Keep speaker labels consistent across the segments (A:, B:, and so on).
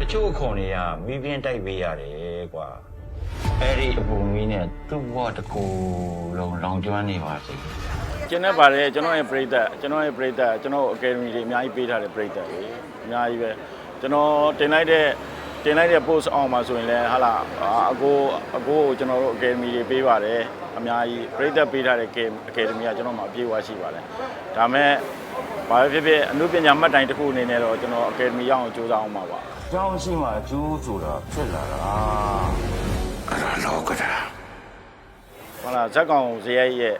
A: တချို့အခွန်တွေကမီးပြင်းတိုက်ပေးရတယ်ကွာအဲ့ဒီအပူမီးနဲ့သူ့ဘဝတစ်ခုလုံးလောင်ကျွမ်းနေပါစေ
B: ကျင်းနေပါတယ်ကျွန်တော်ရဲ့ပရိသတ်ကျွန်တော်ရဲ့ပရိသတ်ကျွန်တော်အကယ်ဒမီတွေအများကြီးပေးထားတဲ့ပရိသတ်တွေအများကြီးပဲကျွန်တော်တင်လိုက်တဲ့တင်လိုက်တဲ့ post အောင်မှာဆိုရင်လည်းဟာလာအကိုအကိုကိုကျွန်တော်တို့အကယ်ဒမီတွေပေးပါတယ်အများကြီးပရိသတ်ပေးထားတဲ့အကယ်ဒမီကကျွန်တော်မှအပြည့်အဝရှိပါတယ်ဒါမဲ့ဘာပဲဖြစ်ဖြစ်အမှုပညာမှတ်တိုင်တစ်ခုအနေနဲ့တော့ကျွန်တော်အကယ်ဒမီရအောင်ကြိုးစားအောင်ပါပါ
A: ကြောင်းရှိမှအကျိုးဆိုတာဖြစ်လာတာအဲ့ဒါလောကတာ
B: ဟုတ်လားဇက်ကောင်ဇယိုက်ရဲ့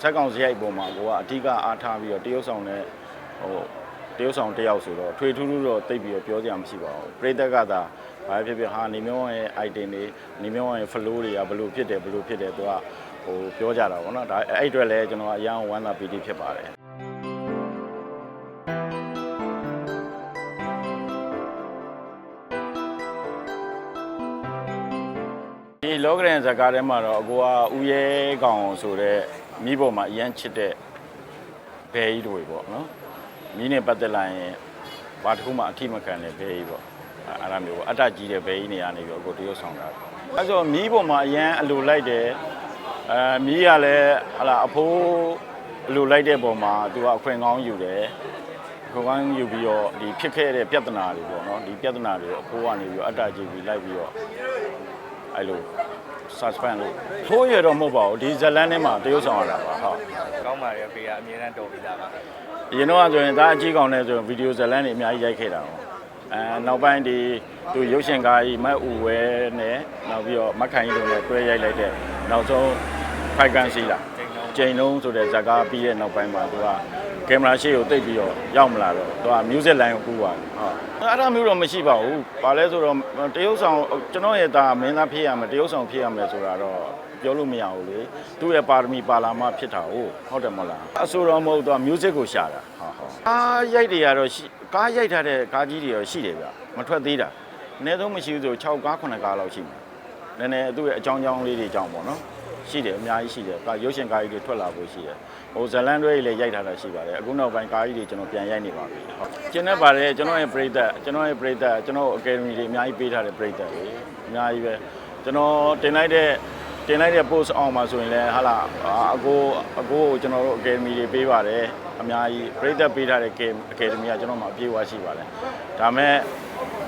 B: ဇက်ကောင်ဇယိုက်ပုံမှာကိုကအဓိကအားထားပြီးတော့တရုတ်ဆောင်တဲ့ဟိုတရုတ်ဆောင်တစ်ယောက်ဆိုတော့ထွေထူးထူးတော့တိတ်ပြီးတော့ပြောစရာမရှိပါဘူးပြိတက်ကသာဘာဖြစ်ဖြစ်ဟာနေမျိုးရဲ့ item တွေနေမျိုးရဲ့ flow တွေကဘယ်လိုဖြစ်တယ်ဘယ်လိုဖြစ်တယ်သူကဟိုပြောကြတာပေါ့နော်ဒါအဲ့အတွက်လည်းကျွန်တော်အရန်ဝမ်းသာပီတိဖြစ်ပါတယ် ဒီလောကရန်ဇာတ်ကားထဲမှာတော့အကိုကဦးရဲကောင်ဆိုတဲ့မိဖို့မှာအရန်ချစ်တဲ့ဘဲကြီးတွေပေါ့နော်မိနဲ့ပတ်သက်လာရင်ဘာတစ်ခုမှအထိမခံတဲ့ဘဲကြီးပေါ့အဲ့အဲ့ဒါမျိုးပေါ့အတ္တကြီးတဲ့ဘဲကြီးနေရာနေပြီးတော့အကိုတရုတ်ဆောင်တာအဲ့ဆိုမိဖို့မှာအရန်အလိုလိုက်တယ်အဲမိကလည်းဟလာအဖိုးအလိုလိုက်တဲ့ပုံမှာသူကအခွင့်ကောင်းယူတယ်ခွန်ကောင်းယူပြီးတော့ဒီဖြစ်ခဲ့တဲ့ပြဿနာတွေပေါ့နော်ဒီပြဿနာတွေကိုအဖိုးကနေပြီးတော့အတ္တကြီးပြီးလိုက်ပြီးတော့ အဲ့လို suspend လို့ဖိုးရတော့မဟုတ်ပါဘူးဒီဇလန်းထဲမှာတရုတ်ဆောင်ရတာပါဟုတ်
C: ကောင်းပါရဲ့ဖေကအမြဲတမ်းတော်ပြီးသားပါ
B: အရင်တော့ဆိုရင်ဒါအကြီးကောင်နဲ့ဆိုရင်ဗီဒီယိုဇလန်းတွေအများကြီးရိုက်ခဲ့တာပေါ့အဲနောက်ပိုင်းဒီသူရုပ်ရှင်ကားကြီးမတ်ဦးဝဲနဲ့နောက်ပြီးတော့မက်ခိုင်ကြီးတို့နဲ့တွဲရိုက်လိုက်တဲ့နောက်ဆုံးဖိုက်ကန်စီလာ ကျိန်လုံးဆိုတဲ့ဇာတ်ကားပြီးတဲ့နောက်ပိုင်းမှာသူကကင်မရာရှေ့ကိုတိတ်ပြီးတော့ရောက်မလာတော့သူက music line ကိုကူးသွားတယ်ဟုတ်အဲ့ဒါမျိုးတော့မရှိပါဘူးဘာလဲဆိုတော့တရုတ်ဆောင်ကျွန်တော်ရဲ့ဒါမင်းသားဖြစ်ရမယ်တရုတ်ဆောင်ဖြစ်ရမယ်ဆိုတာတော့ပြောလို့မရဘူးလေသူ့ရဲ့ပါရမီပါလာမှဖြစ်တာဟုတ်ဟုတ်တယ်မဟုတ်လားအဆိုတော်မဟုတ်တော့ music ကိုရှာတာဟုတ်ဟုတ်ကားရိုက်တွေကတော့ရှိကားရိုက်ထားတဲ့ကားကြီးတွေရောရှိတယ်ဗျမထွက်သေးတာအနည်းဆုံးမရှိဘူးဆို6ကား9ကားလောက်ရှိမယ်နည်းနည်းသူ့ရဲ့အကြောင်းအကြောင်းလေးတွေကြောင့်ပေါ့နော် ရှိတယ်အများကြီးရှိတယ်ကားရုပ်ရှင်ကားကြီးတွေထွက်လာဖို့ရှိတယ်ဟိုဇလန်တွေလည်းရိုက်ထားတာရှိပါတယ်အခုနောက်ပိုင်းကားကြီးတွေကျွန်တော်ပြန်ရိုက်နေပါပြီဟုတ်ကျင်းနေပါတယ်ကျွန်တော်ရဲ့ပရိသတ်ကျွန်တော်ရဲ့ပရိသတ်ကျွန်တော်အကယ်ဒမီတွေအများကြီးပေးထားတဲ့ပရိသတ်တွေအများကြီးပဲကျွန်တော်တင်လိုက်တဲ့တင်လိုက်တဲ့ post အောင်မှာဆိုရင်လည်းဟာလာအကိုအကိုကိုကျွန်တော်တို့ academy တွေပေးပါတယ်အများကြီးပရိသတ်ပေးထားတဲ့ academy ကကျွန်တော်မှအပြည့်အဝရှိပါတယ်ဒါမဲ့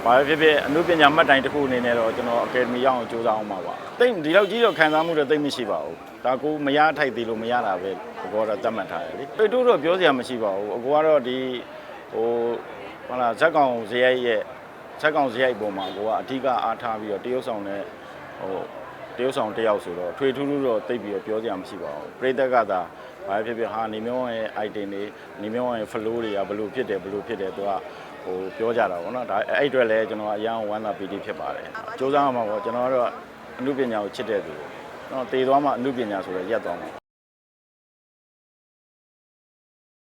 B: ဘာပဲဖြစ်ဖြစ်အမှုပညာမှတ်တိုင်တစ်ခုအနေနဲ့တော့ကျွန်တော် academy ရအောင်ကြိုးစားအောင်ပါပါတိတ်ဒီလောက်ကြီးတော့ခံစားမှုတော့တိတ်မရှိပါဘူးဒါကိုမရထိုက်သေးလို့မရတာပဲအကောတော့တတ်မှတ်ထားတယ်လေတွေ့တူတော့ပြောစရာမရှိပါဘူးအကောကတော့ဒီဟိုဟာလာဇက်ကောင်ဇယိုက်ရဲ့ဇက်ကောင်ဇယိုက်ပုံမှာအကောကအဓိကအားထားပြီးတော့တရုတ်ဆောင်တဲ့ဟို တရုတ်ဆောင်တစ်ယောက်ဆိုတော့ထွေထူးထူးတော့တိတ်ပြီးတော့ပြောစရာမရှိပါဘူးပရိသတ်ကသာဘာဖြစ်ဖြစ်ဟာနေမျိုးရဲ့ item တွေနေမျိုးရဲ့ flow တွေကဘယ်လိုဖြစ်တယ်ဘယ်လိုဖြစ်တယ်သူကဟိုပြောကြတာပေါ့နော်ဒါအဲ့အတွက်လည်းကျွန်တော်အရန်ဝမ်းသာပီတိဖြစ်ပါတယ်စူးစမ်းအောင်ပါပေါ့ကျွန်တော်ကတော့အမှုပညာကိုချစ်တဲ့သူနော်တည်သွားမှအမှုပညာဆိုတော့ရက်သွားမှာ